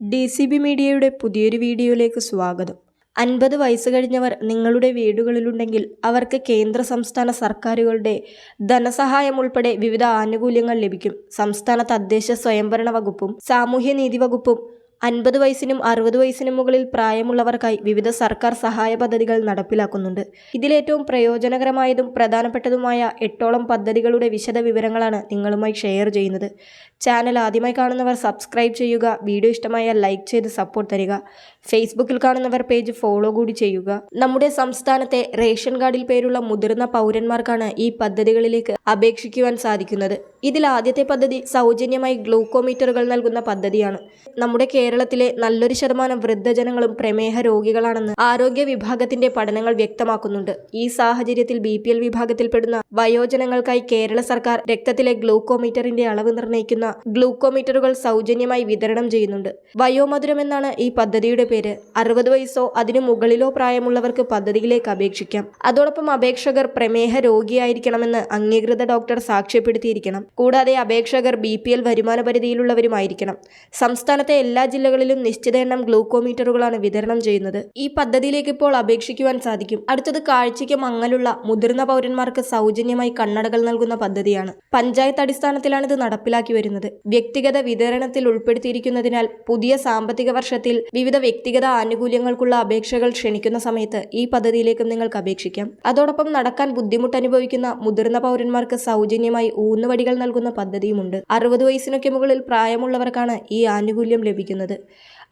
D C B മീഡിയയുടെ പുതിയൊരു വീഡിയോയിലേക്ക് സ്വാഗതം. അൻപത് വയസ്സ് കഴിഞ്ഞവർ നിങ്ങളുടെ വീടുകളിലുണ്ടെങ്കിൽ അവർക്ക് കേന്ദ്ര സംസ്ഥാന സർക്കാരുകളുടെ ധനസഹായം ഉൾപ്പെടെ വിവിധ ആനുകൂല്യങ്ങൾ ലഭിക്കും. സംസ്ഥാന തദ്ദേശ സ്വയംഭരണ വകുപ്പും സാമൂഹ്യനീതി വകുപ്പും അൻപത് വയസ്സിനും അറുപത് വയസ്സിനും മുകളിൽ പ്രായമുള്ളവർക്കായി വിവിധ സർക്കാർ സഹായ പദ്ധതികൾ നടപ്പിലാക്കുന്നുണ്ട്. ഇതിലേറ്റവും പ്രയോജനകരമായതും പ്രധാനപ്പെട്ടതുമായ എട്ടോളം പദ്ധതികളുടെ വിശദ വിവരങ്ങളാണ് നിങ്ങളുമായി ഷെയർ ചെയ്യുന്നത്. ചാനൽ ആദ്യമായി കാണുന്നവർ സബ്സ്ക്രൈബ് ചെയ്യുക വീഡിയോ ഇഷ്ടമായാൽ ലൈക്ക് ചെയ്ത് സപ്പോർട്ട് തരിക. ഫേസ്ബുക്കിൽ കാണുന്നവർ പേജ് ഫോളോ കൂടി ചെയ്യുക. നമ്മുടെ സംസ്ഥാനത്തെ റേഷൻ കാർഡിൽ പേരുള്ള മുതിർന്ന പൗരന്മാർക്കാണ് ഈ പദ്ധതികളിലേക്ക് അപേക്ഷിക്കുവാൻ സാധിക്കുന്നത്. ഇതിൽ ആദ്യത്തെ പദ്ധതി സൗജന്യമായി ഗ്ലൂക്കോമീറ്ററുകൾ നൽകുന്ന പദ്ധതിയാണ്. നമ്മുടെ കേരളത്തിലെ നല്ലൊരു ശതമാനം വൃദ്ധജനങ്ങളും പ്രമേഹ രോഗികളാണെന്ന് ആരോഗ്യ വിഭാഗത്തിന്റെ പഠനങ്ങൾ വ്യക്തമാക്കുന്നുണ്ട്. ഈ സാഹചര്യത്തിൽ ബി പി എൽ വിഭാഗത്തിൽപ്പെടുന്ന വയോജനങ്ങൾക്കായി കേരള സർക്കാർ രക്തത്തിലെ ഗ്ലൂക്കോമീറ്ററിന്റെ അളവ് നിർണയിക്കുന്ന ഗ്ലൂക്കോമീറ്ററുകൾ സൗജന്യമായി വിതരണം ചെയ്യുന്നുണ്ട്. വയോമധുരം എന്നാണ് ഈ പദ്ധതിയുടെ പേര്. അറുപത് വയസ്സോ അതിനു മുകളിലോ പ്രായമുള്ളവർക്ക് പദ്ധതിയിലേക്ക് അപേക്ഷിക്കാം. അതോടൊപ്പം അപേക്ഷകർ പ്രമേഹ രോഗിയായിരിക്കണമെന്ന് അംഗീകൃത ഡോക്ടർ സാക്ഷ്യപ്പെടുത്തിയിരിക്കണം. കൂടാതെ അപേക്ഷകർ ബി പി എൽ വരുമാന പരിധിയിലുള്ളവരുമായിരിക്കണം. സംസ്ഥാനത്തെ എല്ലാ ജില്ലകളിലും നിശ്ചിത എണ്ണം ഗ്ലൂക്കോമീറ്ററുകളാണ് വിതരണം ചെയ്യുന്നത്. ഈ പദ്ധതിയിലേക്ക് ഇപ്പോൾ അപേക്ഷിക്കുവാൻ സാധിക്കും. അടുത്തത് കാഴ്ചയ്ക്ക് മങ്ങലുള്ള മുതിർന്ന പൗരന്മാർക്ക് സൗജന്യമായി കണ്ണടകൾ നൽകുന്ന പദ്ധതിയാണ്. പഞ്ചായത്ത് അടിസ്ഥാനത്തിലാണ് ഇത് നടപ്പിലാക്കി വരുന്നത്. വ്യക്തിഗത വിതരണത്തിൽ ഉൾപ്പെടുത്തിയിരിക്കുന്നതിനാൽ പുതിയ സാമ്പത്തിക വർഷത്തിൽ വിവിധ വ്യക്തിഗത ആനുകൂല്യങ്ങൾക്കുള്ള അപേക്ഷകൾ ക്ഷണിക്കുന്ന സമയത്ത് ഈ പദ്ധതിയിലേക്കും നിങ്ങൾക്ക് അപേക്ഷിക്കാം. അതോടൊപ്പം നടക്കാൻ ബുദ്ധിമുട്ട് അനുഭവിക്കുന്ന മുതിർന്ന പൗരന്മാർക്ക് സൗജന്യമായി ഊന്നുവടികൾ നൽകുന്ന പദ്ധതിയുമുണ്ട്. അറുപത് വയസ്സിനൊക്കെ മുകളിൽ പ്രായമുള്ളവർക്കാണ് ഈ ആനുകൂല്യം ലഭിക്കുന്നത്. 的。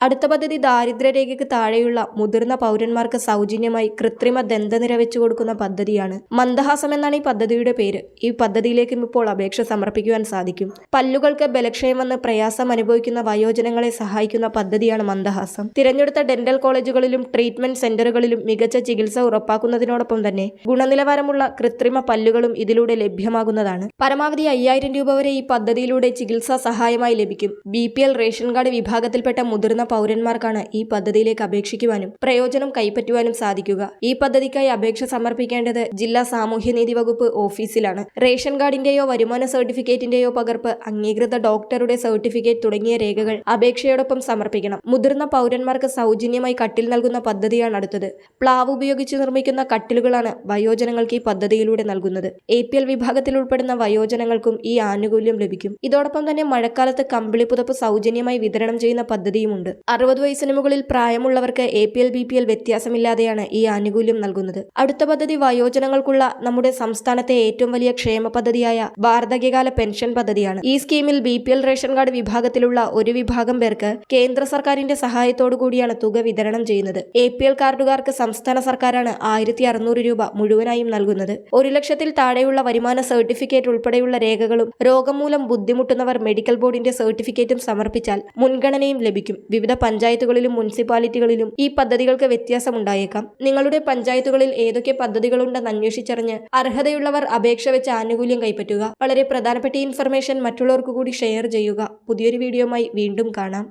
അടുത്ത പദ്ധതി ദാരിദ്ര്യരേഖയ്ക്ക് താഴെയുള്ള മുതിർന്ന പൗരന്മാർക്ക് സൗജന്യമായി കൃത്രിമ ദന്തനിര വെച്ചു കൊടുക്കുന്ന പദ്ധതിയാണ് മന്ദഹാസം എന്നാണ് ഈ പദ്ധതിയുടെ പേര്. ഈ പദ്ധതിയിലേക്കും ഇപ്പോൾ അപേക്ഷ സമർപ്പിക്കുവാൻ സാധിക്കും. പല്ലുകൾക്ക് ബലക്ഷയം വന്ന് പ്രയാസം അനുഭവിക്കുന്ന വയോജനങ്ങളെ സഹായിക്കുന്ന പദ്ധതിയാണ് മന്ദഹാസം. തിരഞ്ഞെടുത്ത ഡെന്റൽ കോളേജുകളിലും ട്രീറ്റ്മെന്റ് സെന്ററുകളിലും മികച്ച ചികിത്സ ഉറപ്പാക്കുന്നതിനോടൊപ്പം തന്നെ ഗുണനിലവാരമുള്ള കൃത്രിമ പല്ലുകളും ഇതിലൂടെ ലഭ്യമാകുന്നതാണ്. പരമാവധി അയ്യായിരം രൂപ വരെ ഈ പദ്ധതിയിലൂടെ ചികിത്സാ സഹായമായി ലഭിക്കും. ബി റേഷൻ കാർഡ് വിഭാഗത്തിൽപ്പെട്ട മുതിർന്ന പൗരന്മാർക്കാണ് ഈ പദ്ധതിയിലേക്ക് അപേക്ഷിക്കുവാനും പ്രയോജനം കൈപ്പറ്റുവാനും സാധിക്കുക. ഈ പദ്ധതിക്കായി അപേക്ഷ സമർപ്പിക്കേണ്ടത് ജില്ലാ സാമൂഹ്യനീതി വകുപ്പ് ഓഫീസിലാണ്. റേഷൻ കാർഡിന്റെയോ വരുമാന സർട്ടിഫിക്കറ്റിന്റെയോ പകർപ്പ് അംഗീകൃത ഡോക്ടറുടെ സർട്ടിഫിക്കറ്റ് തുടങ്ങിയ രേഖകൾ അപേക്ഷയോടൊപ്പം സമർപ്പിക്കണം. മുതിർന്ന പൗരന്മാർക്ക് സൗജന്യമായി കട്ടിൽ നൽകുന്ന പദ്ധതിയാണ് അടുത്തത്. പ്ലാവ് ഉപയോഗിച്ച് നിർമ്മിക്കുന്ന കട്ടിലുകളാണ് വയോജനങ്ങൾക്ക് ഈ പദ്ധതിയിലൂടെ നൽകുന്നത്. എ പി എൽ വിഭാഗത്തിൽ ഉൾപ്പെടുന്ന വയോജനങ്ങൾക്കും ഈ ആനുകൂല്യം ലഭിക്കും. ഇതോടൊപ്പം തന്നെ മഴക്കാലത്ത് കമ്പിളിപ്പുതപ്പ് സൗജന്യമായി വിതരണം ചെയ്യുന്ന പദ്ധതിയുമുണ്ട്. അറുപത് വയസ്സിന് മുകളിൽ പ്രായമുള്ളവർക്ക് A P L B P L വ്യത്യാസമില്ലാതെയാണ് ഈ ആനുകൂല്യം നൽകുന്നത്. അടുത്ത പദ്ധതി വയോജനങ്ങൾക്കുള്ള നമ്മുടെ സംസ്ഥാനത്തെ ഏറ്റവും വലിയ ക്ഷേമ പദ്ധതിയായ വാർദ്ധക്യകാല പെൻഷൻ പദ്ധതിയാണ്. ഈ സ്കീമിൽ B P L ration card വിഭാഗത്തിലുള്ള ഒരു വിഭാഗം പേർക്ക് കേന്ദ്ര സർക്കാരിന്റെ സഹായത്തോടു കൂടിയാണ് തുക വിതരണം ചെയ്യുന്നത്. എ പി എൽ കാർഡുകാർക്ക് സംസ്ഥാന സർക്കാരാണ് ആയിരത്തി അറുന്നൂറ് രൂപ മുഴുവനായും നൽകുന്നത്. ഒരു ലക്ഷത്തിൽ താഴെയുള്ള വരുമാന സർട്ടിഫിക്കറ്റ് ഉൾപ്പെടെയുള്ള രേഖകളും രോഗം മൂലം ബുദ്ധിമുട്ടുന്നവർ മെഡിക്കൽ ബോർഡിന്റെ സർട്ടിഫിക്കറ്റും സമർപ്പിച്ചാൽ മുൻഗണനയും ലഭിക്കും. വിവിധ പഞ്ചായത്തുകളിലും മുനിസിപ്പാലിറ്റികളിലും ഈ പദ്ധതികൾക്ക് വ്യത്യാസമുണ്ടായേക്കാം. നിങ്ങളുടെ പഞ്ചായത്തുകളിൽ ഏതൊക്കെ പദ്ധതികളുണ്ടെന്ന് അന്വേഷിച്ചറിഞ്ഞ് അർഹതയുള്ളവർ അപേക്ഷ വെച്ച് ആനുകൂല്യം കൈപ്പറ്റുക. വളരെ പ്രധാനപ്പെട്ട ഇൻഫർമേഷൻ മറ്റുള്ളവർക്ക് കൂടി ഷെയർ ചെയ്യുക. പുതിയൊരു വീഡിയോയുമായി വീണ്ടും കാണാം.